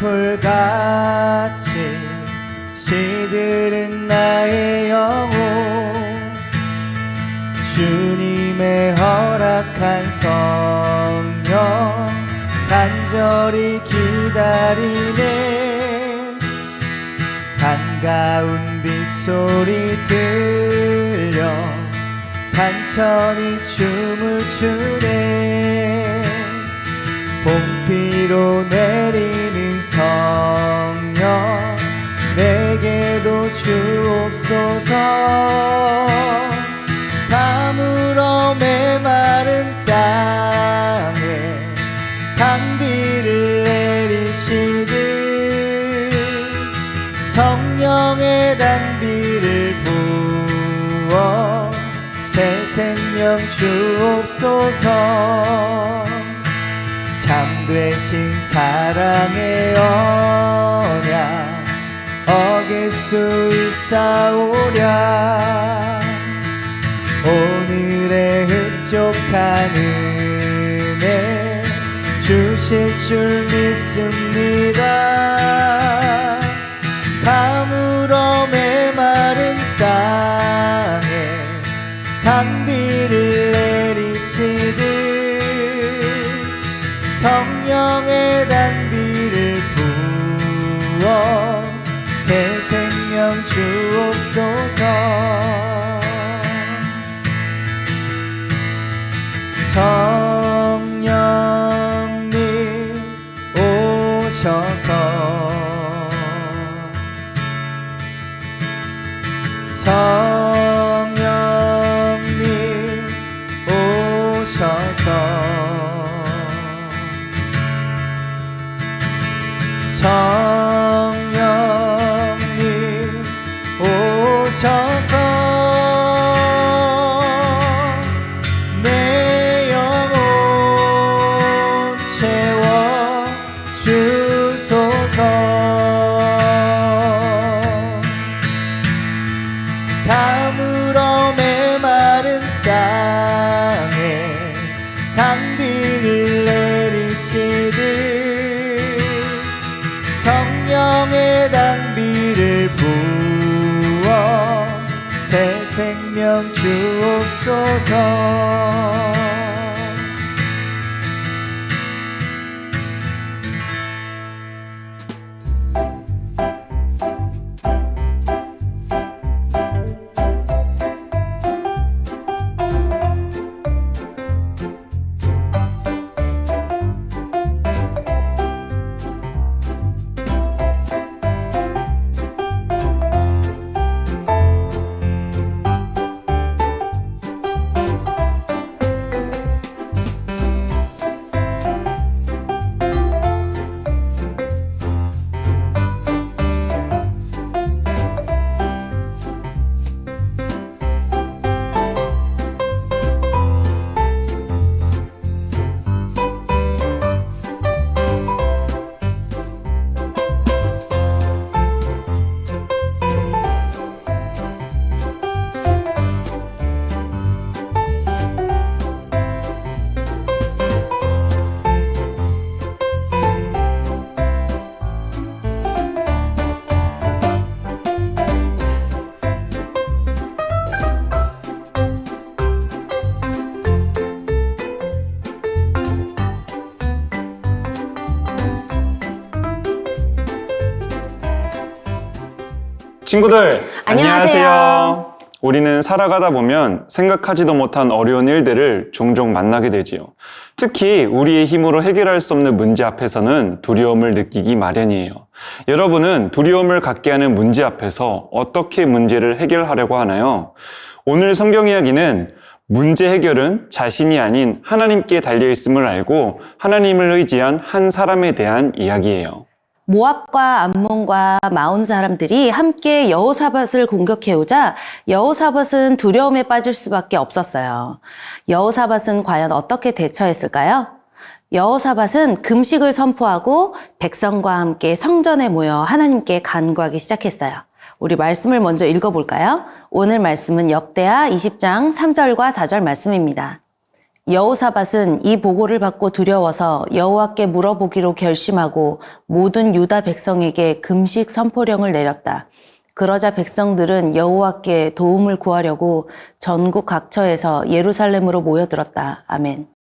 풀같이 시들은 나의 영혼. 주님의 허락한 성령 간절히 기다리네. 반가운 빗소리 들려 산천이 춤을 추네. 봄비로 내리는 성령 내게도 주옵소서. 가물어 메마른 땅에 단비를 내리시듯 성령의 단비를 부어 새 생명 주옵소서 사랑의 언약 어길 수 있사오랴. 오늘의 흡족한 은혜 주실 줄 믿습니다 생명 주옵소서. 성 새 생명 주옵소서 친구들 안녕하세요. 우리는 살아가다 보면 생각하지도 못한 어려운 일들을 종종 만나게 되지요. 특히 우리의 힘으로 해결할 수 없는 문제 앞에서는 두려움을 느끼기 마련이에요. 여러분은 두려움을 갖게 하는 문제 앞에서 어떻게 문제를 해결하려고 하나요? 오늘 성경 이야기는 문제 해결은 자신이 아닌 하나님께 달려 있음을 알고 하나님을 의지한 한 사람에 대한 이야기예요. 모압과 암몬과 마온 사람들이 함께 여호사밧을 공격해오자 여호사밧은 두려움에 빠질 수밖에 없었어요. 여호사밧은 과연 어떻게 대처했을까요? 여호사밧은 금식을 선포하고 백성과 함께 성전에 모여 하나님께 간구하기 시작했어요. 우리 말씀을 먼저 읽어볼까요? 오늘 말씀은 역대하 20장 3절과 4절 말씀입니다. 여호사밧은 이 보고를 받고 두려워서 여호와께 물어보기로 결심하고 모든 유다 백성에게 금식 선포령을 내렸다. 그러자 백성들은 여호와께 도움을 구하려고 전국 각처에서 예루살렘으로 모여들었다. 아멘.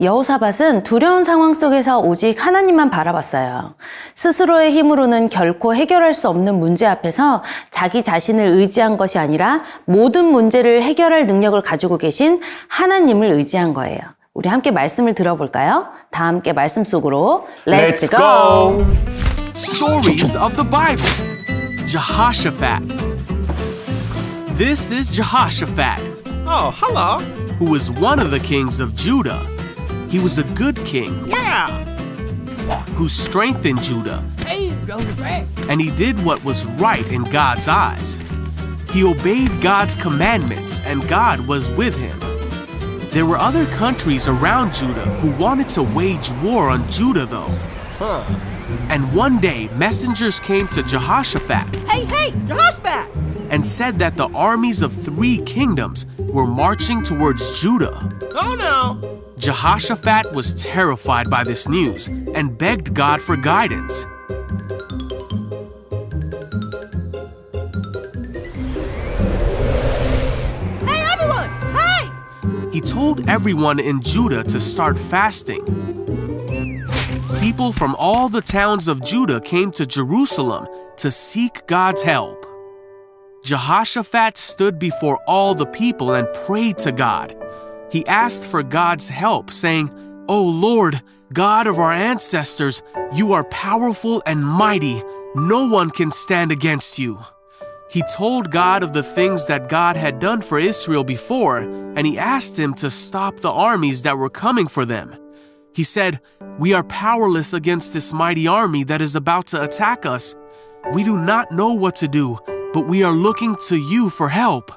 여호사밧은 두려운 상황 속에서 오직 하나님만 바라봤어요. 스스로의 힘으로는 결코 해결할 수 없는 문제 앞에서 자기 자신을 의지한 것이 아니라 모든 문제를 해결할 능력을 가지고 계신 하나님을 의지한 거예요. 우리 함께 말씀을 들어볼까요? 다 함께 말씀 속으로 Let's, go! Stories of the Bible. Jehoshaphat. This is Jehoshaphat, Oh, hello. who was one of the kings of Judah. He was a good king Yeah. who strengthened Judah, Hey, and he did what was right in God's eyes. He obeyed God's commandments, and God was with him. There were other countries around Judah who wanted to wage war on Judah, though. Huh. And one day, messengers came to Jehoshaphat Hey, hey, Jehoshaphat. and said that the armies of three kingdoms were marching towards Judah. Oh no. Jehoshaphat was terrified by this news and begged God for guidance. Hey, everyone. Hey. He told everyone in Judah to start fasting. People from all the towns of Judah came to Jerusalem to seek God's help. Jehoshaphat stood before all the people and prayed to God. He asked for God's help, saying, O Lord, God of our ancestors, you are powerful and mighty. No one can stand against you. He told God of the things that God had done for Israel before, and he asked him to stop the armies that were coming for them. He said, We are powerless against this mighty army that is about to attack us. We do not know what to do, but we are looking to you for help.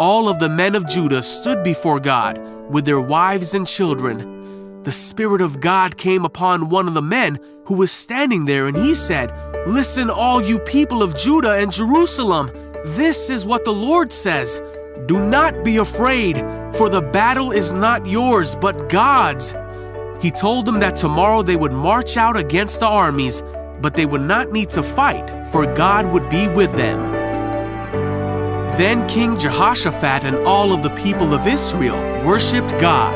All of the men of Judah stood before God with their wives and children. The Spirit of God came upon one of the men who was standing there, and he said, Listen, all you people of Judah and Jerusalem, this is what the Lord says Do not be afraid, for the battle is not yours, but God's. He told them that tomorrow they would march out against the armies, but they would not need to fight, for God would be with them. Then King Jehoshaphat and all of the people of Israel worshipped God.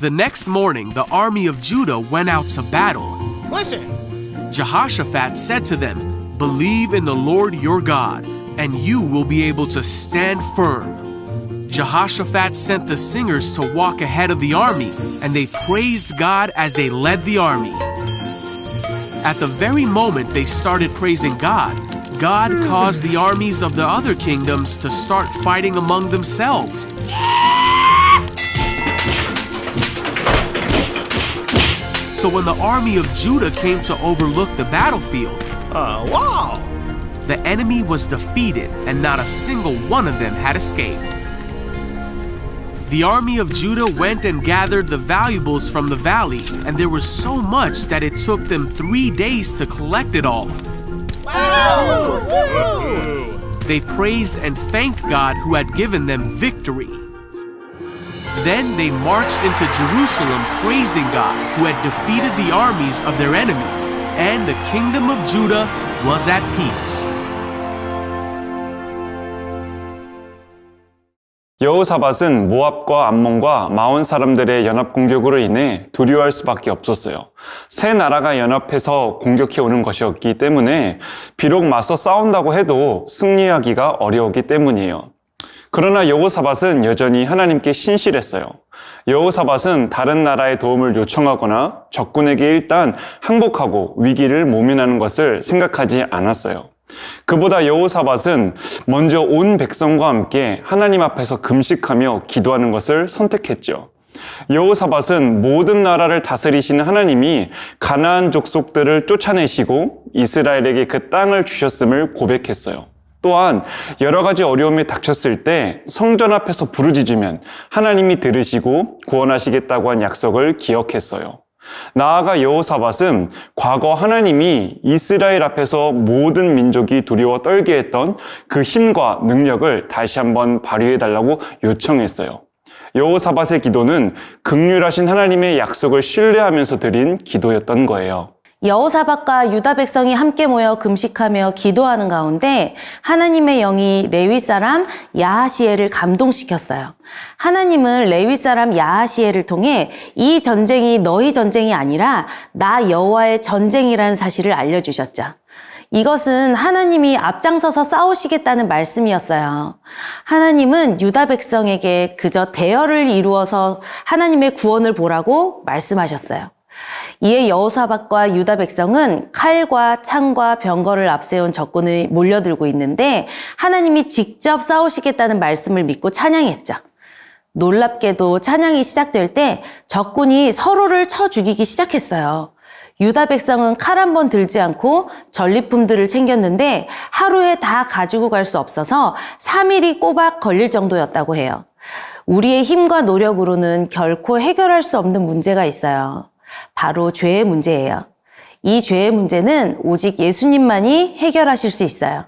The next morning, the army of Judah went out to battle. Listen. Jehoshaphat said to them, Believe in the Lord your God, and you will be able to stand firm. Jehoshaphat sent the singers to walk ahead of the army, and they praised God as they led the army. At the very moment they started praising God, God caused the armies of the other kingdoms to start fighting among themselves. So when the army of Judah came to overlook the battlefield, Uh, wow. the enemy was defeated and not a single one of them had escaped. The army of Judah went and gathered the valuables from the valley, and there was so much that it took them three days to collect it all. Wow. They praised and thanked God who had given them victory. Then they marched into Jerusalem praising God who had defeated the armies of their enemies, and the kingdom of Judah was at peace. 여호사밧은 모압과 암몬과 마온 사람들의 연합 공격으로 인해 두려워할 수밖에 없었어요. 세 나라가 연합해서 공격해 오는 것이었기 때문에 비록 맞서 싸운다고 해도 승리하기가 어려웠기 때문이에요. 그러나 여호사밧은 여전히 하나님께 신실했어요. 여호사밧은 다른 나라의 도움을 요청하거나 적군에게 일단 항복하고 위기를 모면하는 것을 생각하지 않았어요. 그보다 여호사밧은 먼저 온 백성과 함께 하나님 앞에서 금식하며 기도하는 것을 선택했죠. 여호사밧은 모든 나라를 다스리시는 하나님이 가나안 족속들을 쫓아내시고 이스라엘에게 그 땅을 주셨음을 고백했어요. 또한 여러 가지 어려움이 닥쳤을 때 성전 앞에서 부르짖으면 하나님이 들으시고 구원하시겠다고 한 약속을 기억했어요. 나아가 여호사밧은 과거 하나님이 이스라엘 앞에서 모든 민족이 두려워 떨게 했던 그 힘과 능력을 다시 한번 발휘해 달라고 요청했어요. 여호사밧의 기도는 극률하신 하나님의 약속을 신뢰하면서 드린 기도였던 거예요. 여호사밧과 유다 백성이 함께 모여 금식하며 기도하는 가운데 하나님의 영이 레위 사람 야하시엘을 감동시켰어요. 하나님은 레위 사람 야하시엘을 통해 이 전쟁이 너희 전쟁이 아니라 나 여호와의 전쟁이라는 사실을 알려주셨죠. 이것은 하나님이 앞장서서 싸우시겠다는 말씀이었어요. 하나님은 유다 백성에게 그저 대열을 이루어서 하나님의 구원을 보라고 말씀하셨어요. 이에 여호사밧과 유다 백성은 칼과 창과 병거를 앞세운 적군을 몰려들고 있는데 하나님이 직접 싸우시겠다는 말씀을 믿고 찬양했죠. 놀랍게도 찬양이 시작될 때 적군이 서로를 쳐 죽이기 시작했어요. 유다 백성은 칼 한 번 들지 않고 전리품들을 챙겼는데 하루에 다 가지고 갈 수 없어서 3일이 꼬박 걸릴 정도였다고 해요. 우리의 힘과 노력으로는 결코 해결할 수 없는 문제가 있어요. 바로 죄의 문제예요. 이 죄의 문제는 오직 예수님만이 해결하실 수 있어요.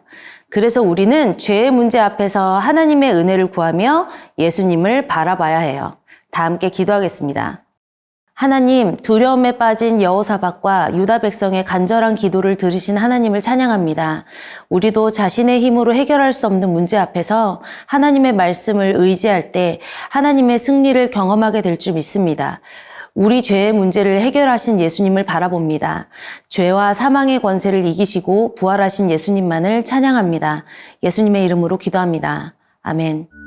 그래서 우리는 죄의 문제 앞에서 하나님의 은혜를 구하며 예수님을 바라봐야 해요. 다 함께 기도하겠습니다. 하나님, 두려움에 빠진 여호사밧과 유다 백성의 간절한 기도를 들으신 하나님을 찬양합니다. 우리도 자신의 힘으로 해결할 수 없는 문제 앞에서 하나님의 말씀을 의지할 때 하나님의 승리를 경험하게 될 줄 믿습니다. 우리 죄의 문제를 해결하신 예수님을 바라봅니다. 죄와 사망의 권세를 이기시고 부활하신 예수님만을 찬양합니다. 예수님의 이름으로 기도합니다. 아멘.